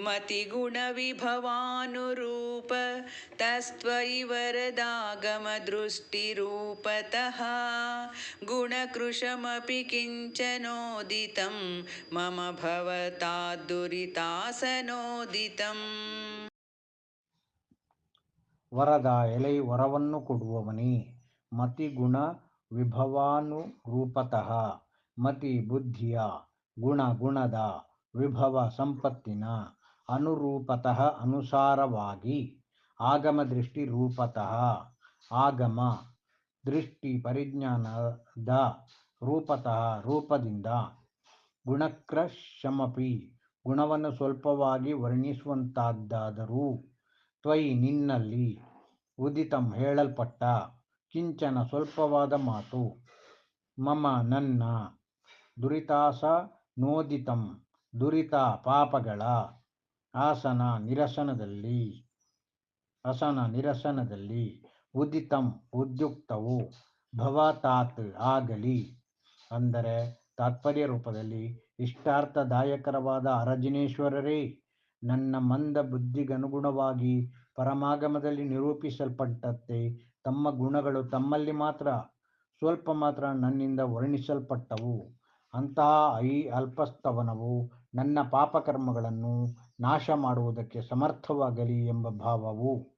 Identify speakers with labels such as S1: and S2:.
S1: मतिगुणविभवानुरूप तस्त्वयि वरदागमदृष्टिरूपतः गुणकृशमपि किञ्चनोदितं मम भवताद्दुरितासनोदितम्
S2: ವರದ ಎಲೈ ವರವನ್ನು ಕೊಡುವವನೇ ಮತಿ ಗುಣ ವಿಭವಾನುರೂಪತಃ ಮತಿ ಬುದ್ಧಿಯ ಗುಣ ಗುಣದ ವಿಭವ ಸಂಪತ್ತಿನ ಅನುರೂಪತಃ ಅನುಸಾರವಾಗಿ. ಆಗಮ ದೃಷ್ಟಿ ರೂಪತಃ. ಆಗಮ ದೃಷ್ಟಿ ಪರಿಜ್ಞಾನದ ರೂಪತಃ ರೂಪದಿಂದ. ಗುಣಕ್ರಶಮಪಿ ಗುಣವನ್ನು ಸ್ವಲ್ಪವಾಗಿ ವರ್ಣಿಸುವಂತಾದ್ದಾದರೂ ತ್ವಯಿ ನಿನ್ನಲ್ಲಿ ಉದಿತಂ ಹೇಳಲ್ಪಟ್ಟ ಕಿಂಚನ ಸ್ವಲ್ಪವಾದ ಮಾತು. ಮಮ ನನ್ನ ದುರಿತಾಸ ನೋದಿತಂ ದುರಿತ ಪಾಪಗಳ ಆಸನ ನಿರಸನದಲ್ಲಿ ಆಸನ ನಿರಸನದಲ್ಲಿ ಉದಿತಂ ಉದ್ಯುಕ್ತವು ಭವತಾತ್ ಆಗಲಿ ಅಂದರೆ ತಾತ್ಪರ್ಯ ರೂಪದಲ್ಲಿ ಇಷ್ಟಾರ್ಥದಾಯಕರವಾದ ಅರಜಿನೇಶ್ವರರೇ ನನ್ನ ಮಂದ ಬುದ್ಧಿಗನುಗುಣವಾಗಿ ಪರಮಾಗಮದಲ್ಲಿ ನಿರೂಪಿಸಲ್ಪಟ್ಟಂತೆ ತಮ್ಮ ಗುಣಗಳು ತಮ್ಮಲ್ಲಿ ಮಾತ್ರ, ಸ್ವಲ್ಪ ಮಾತ್ರ ನನ್ನಿಂದ ವರ್ಣಿಸಲ್ಪಟ್ಟವು. ಅಂತಹ ಐ ಅಲ್ಪಸ್ತವನವು ನನ್ನ ಪಾಪಕರ್ಮಗಳನ್ನು ನಾಶ ಮಾಡುವುದಕ್ಕೆ ಸಮರ್ಥವಾಗಲಿ ಎಂಬ ಭಾವವು